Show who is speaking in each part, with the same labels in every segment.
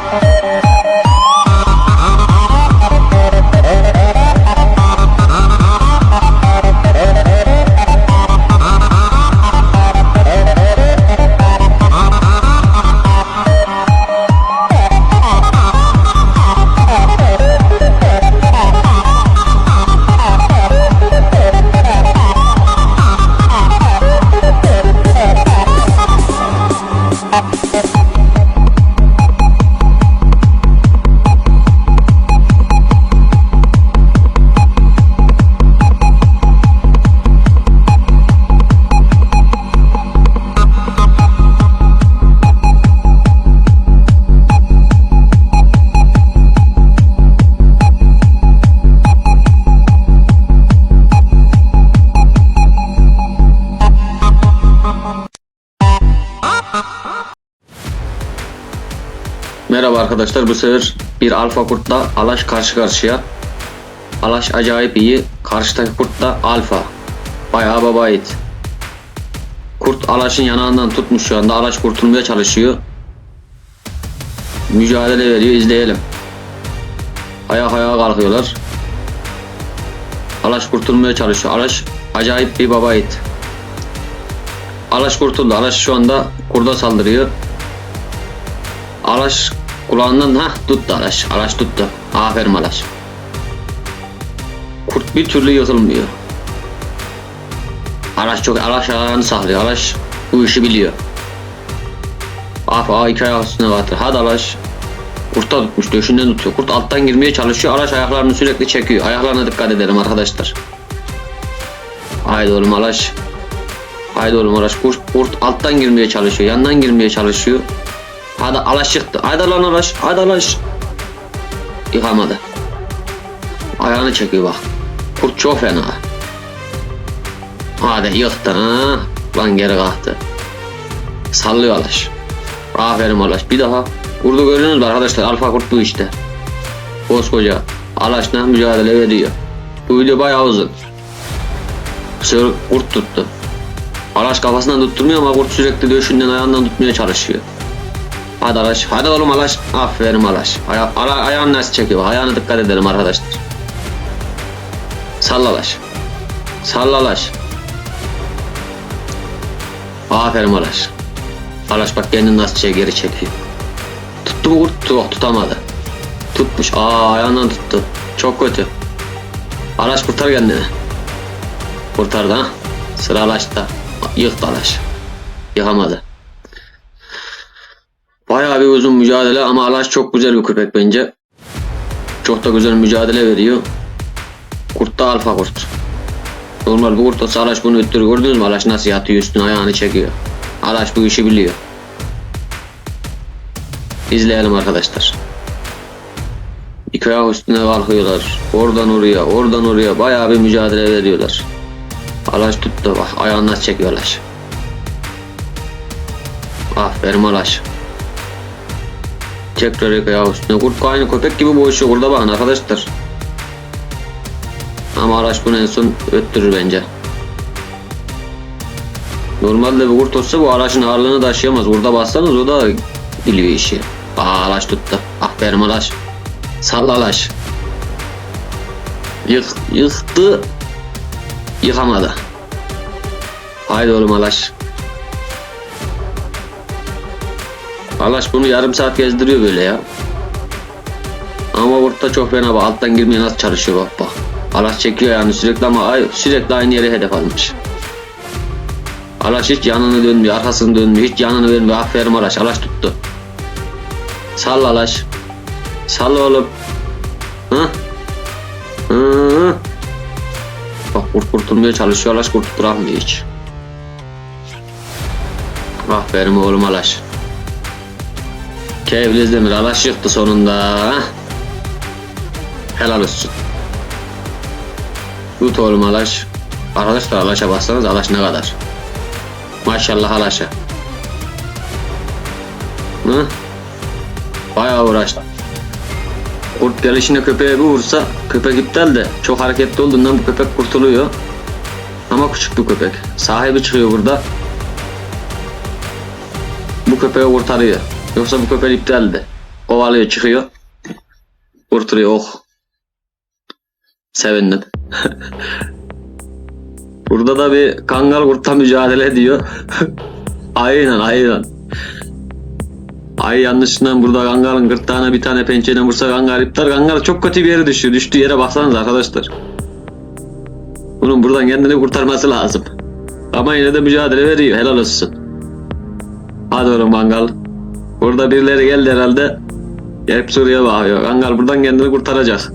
Speaker 1: Thank you. Merhaba arkadaşlar bu sefer bir alfa kurtla Alaş karşı karşıya. Alaş acayip iyi. Karşıdaki kurt da alfa. Bayağı baba yiğit. Kurt Alaş'ın yanağından tutmuş şu anda. Alaş kurtulmaya çalışıyor. Mücadele veriyor izleyelim. Ayak ayağa kalkıyorlar. Alaş kurtulmaya çalışıyor. Alaş acayip bir baba yiğit. Alaş kurtuldu. Alaş şu anda kurda saldırıyor. Alaş kulağından ha tuttu Alaş. Alaş tuttu. Aferin Alaş. Kurt bir türlü yıkılmıyor. Alaş çok Alaş ayağını saklıyor. Alaş bu işi biliyor. Af a iki ayak üstüne batır. Hadi Alaş. Kurt da tutmuş döşünden tutuyor. Kurt alttan girmeye çalışıyor. Alaş ayaklarını sürekli çekiyor. Ayaklarına dikkat edelim arkadaşlar. Haydi oğlum Alaş. Haydi oğlum Alaş. Kurt, kurt alttan girmeye çalışıyor. Yandan girmeye çalışıyor. Hadi Alaş çıktı. Haydi lan Alaş. Haydi Alaş. Yıkamadı. Ayağını çekiyor bak. Kurt çok fena. Hadi yıktı ha. Lan geri kalktı. Sallıyor Alaş. Aferin Alaş. Bir daha. Kurdu görüyorsunuz mu arkadaşlar? Alfa kurt bu işte. Koskoca Alaş'la mücadele ediyor. Bu video bayağı uzun. Sefer kurt tuttu. Alaş kafasından tutturmuyor ama kurt sürekli döşünden ayağından tutmaya çalışıyor. Hadi Alaş. Hadi oğlum Alaş. Aferin Alaş. Aya ala ayağını nasıl çekiyor? Ayağına dikkat edelim arkadaşlar. Salla Alaş. Salla Alaş. Aferin Alaş. Alaş bak kendini nasıl çek geri çekiyor. Tuttu mu kurt? Yok tutamadı. Tutmuş. Aa ayağından tuttu. Çok kötü. Alaş kurtar kendini. Kurtardı ha. Sıra Alaş'ta. Yıktı Alaş. Yıkamadı. Bayağı bir uzun mücadele ama Alaş çok güzel bir köpek bence. Çok da güzel mücadele veriyor. Kurt da alfa kurt. Normal bir kurt olsa Alaş bunu öttürür. Gördünüz mü Alaş nasıl yatıyor üstüne ayağını çekiyor. Alaş bu işi biliyor. İzleyelim arkadaşlar. İki ayak üstüne kalkıyorlar. Oradan oraya, oradan oraya bayağı bir mücadele veriyorlar. Alaş tuttu bak ayağını nasıl çekiyor Alaş. Aferin Alaş. Tekrar iki ayak üstüne. Kurt aynı köpek gibi boğuşuyor burada bakın arkadaşlar. Ama Alaş bunu en son öttürür bence. Normalde bir kurt olsa bu Alaş'ın ağırlığını taşıyamaz. Burada bassanız o da biliyor işi. Aa Alaş tuttu. Aferin Alaş. Salla Alaş. Yık, yıktı. Yıkamadı. Haydi oğlum Alaş. Alaş bunu yarım saat gezdiriyor böyle ya. Ama burada çok fena bak. Alttan girmeye nasıl çalışıyor bak bak. Alaş çekiyor yani sürekli ama sürekli aynı yere hedef almış. Alaş hiç yanını dönmüyor, arkasını dönmüyor, hiç yanını vermiyor. Aferin Alaş, Alaş tuttu. Salla Alaş. Salla oğlum. Hı? Hı? Bak kurt kurtulmaya çalışıyor, Alaş kurt bırakmıyor hiç. Aferin oğlum Alaş. Kevli Demir Alaş yıktı sonunda. Helal olsun. Tut oğlum Alaş. Arkadaşlar Alaş'a bassanız Alaş ne kadar? Maşallah Alaş'a. Hı? Bayağı uğraştı. Kurt gelişine köpeğe bir vursa köpek iptal de çok hareketli olduğundan bu köpek kurtuluyor. Ama küçük bir köpek. Sahibi çıkıyor burada. Bu köpeği kurtarıyor. Yoksa bu köpek iptaldi. Kovalıyor çıkıyor. Kurtuluyor oh. Sevindim. Burada da bir kangal kurtla mücadele ediyor. aynen aynen. Ay yanlışından burada kangalın gırtlağına bir tane pençeden vursa kangal iptal. Kangal çok kötü bir yere düşüyor. Düştüğü yere baksanız arkadaşlar. Bunun buradan kendini kurtarması lazım. Ama yine de mücadele veriyor. Helal olsun. Hadi oğlum kangal. Burada birileri geldi herhalde. Hep soruya bakıyor. Kangal buradan kendini kurtaracak.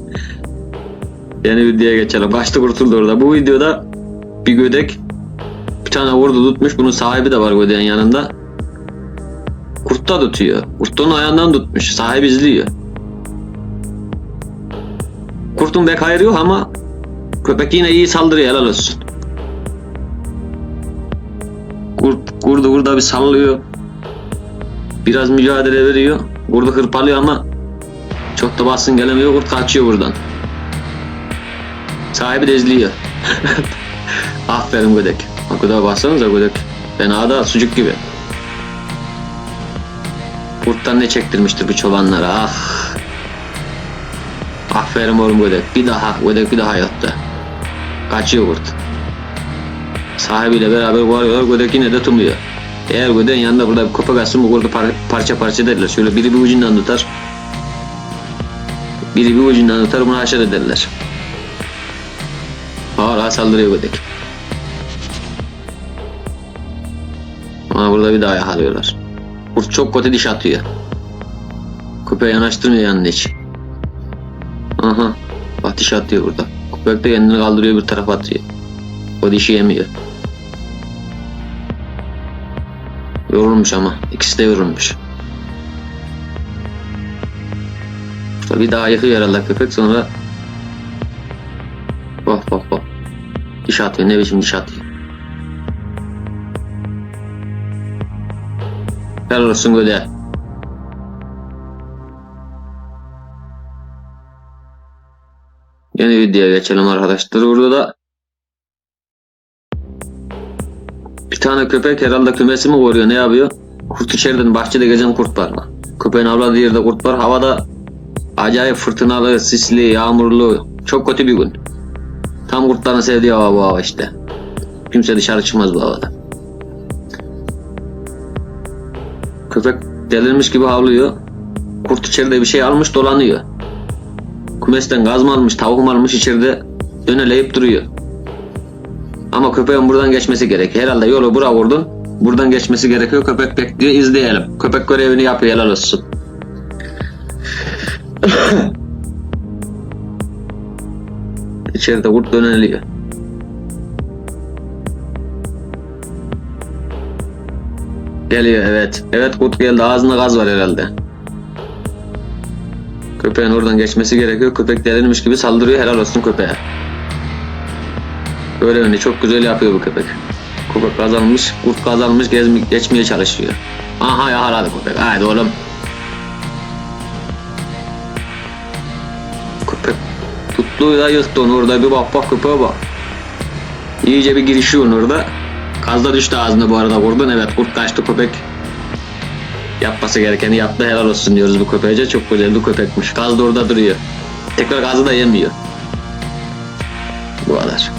Speaker 1: Yeni videoya geçelim. Kaçtı kurtuldu orada. Bu videoda bir gödek bir tane vurdu tutmuş. Bunun sahibi de var gödeğin yanında. Kurt da tutuyor. Kurt da onun ayağından tutmuş. Sahibi izliyor. Kurtun bek hayır ama köpek yine iyi saldırıyor helal olsun. Kurt kurdu burada bir sallıyor. Biraz mücadele veriyor. Kurdu hırpalıyor ama çok da basın gelemiyor. Kurt kaçıyor buradan. Sahibi de izliyor. Aferin Gödek. O kadar bassanıza Gödek. Fena da sucuk gibi. Kurttan ne çektirmiştir bu çobanlara ah. Aferin oğlum Gödek. Bir daha Gödek bir daha yattı. Kaçıyor kurt. Sahibiyle beraber kovalıyorlar. Gödek yine de tumuyor. Eğer Gödek'in yanında burada bir açsın bu kurdu par- parça parça ederler. Şöyle biri bir ucundan tutar. Biri bir ucundan tutar bunu haşer ederler. Hala saldırıyor Gödek. Ama burada bir daha yakalıyorlar. Kurt çok kötü diş atıyor. Köpeği yanaştırmıyor yanına hiç. Aha. Bak diş atıyor burada. Köpek de kendini kaldırıyor bir tarafa atıyor. O dişi yemiyor. Yorulmuş ama. İkisi de yorulmuş. Bir daha yıkıyor herhalde köpek sonra Bak bak bak. Diş atıyor ne biçim diş atıyor. Helal olsun Göde. Yeni videoya geçelim arkadaşlar. Burada da bir tane köpek herhalde kümesi mi koruyor ne yapıyor? Kurt içeriden bahçede gezen kurt var mı? Köpeğin avladığı yerde kurt var. Havada acayip fırtınalı, sisli, yağmurlu. Çok kötü bir gün. Tam kurtların sevdiği hava bu hava işte. Kimse dışarı çıkmaz bu havada. Köpek delirmiş gibi havlıyor. Kurt içeride bir şey almış dolanıyor. Kumesten gaz mı almış, tavuk mu almış içeride döneleyip duruyor. Ama köpeğin buradan geçmesi gerek. Herhalde yolu bura vurdun. Buradan geçmesi gerekiyor. Köpek bekliyor. izleyelim. Köpek görevini yapıyor. Helal olsun. İçeride kurt döneliyor. Geliyor evet. Evet kurt geldi. Ağzında gaz var herhalde. Köpeğin oradan geçmesi gerekiyor. Köpek delirmiş gibi saldırıyor. Helal olsun köpeğe. Görevini çok güzel yapıyor bu köpek. Köpek kazanmış, kurt kazanmış, gezme, geçmeye çalışıyor. Aha yakaladı köpek. Haydi oğlum. Köpek tuttuğu da yıktı onu orada bir bak bak köpeğe bak. İyice bir girişiyor orada. Kazda düştü ağzına bu arada vurdun. Evet kurt kaçtı köpek. Yapması gerekeni yaptı helal olsun diyoruz bu köpeğe. Çok güzel bir köpekmiş. Kaz da orada duruyor. Tekrar gazı da yemiyor. Bu kadar.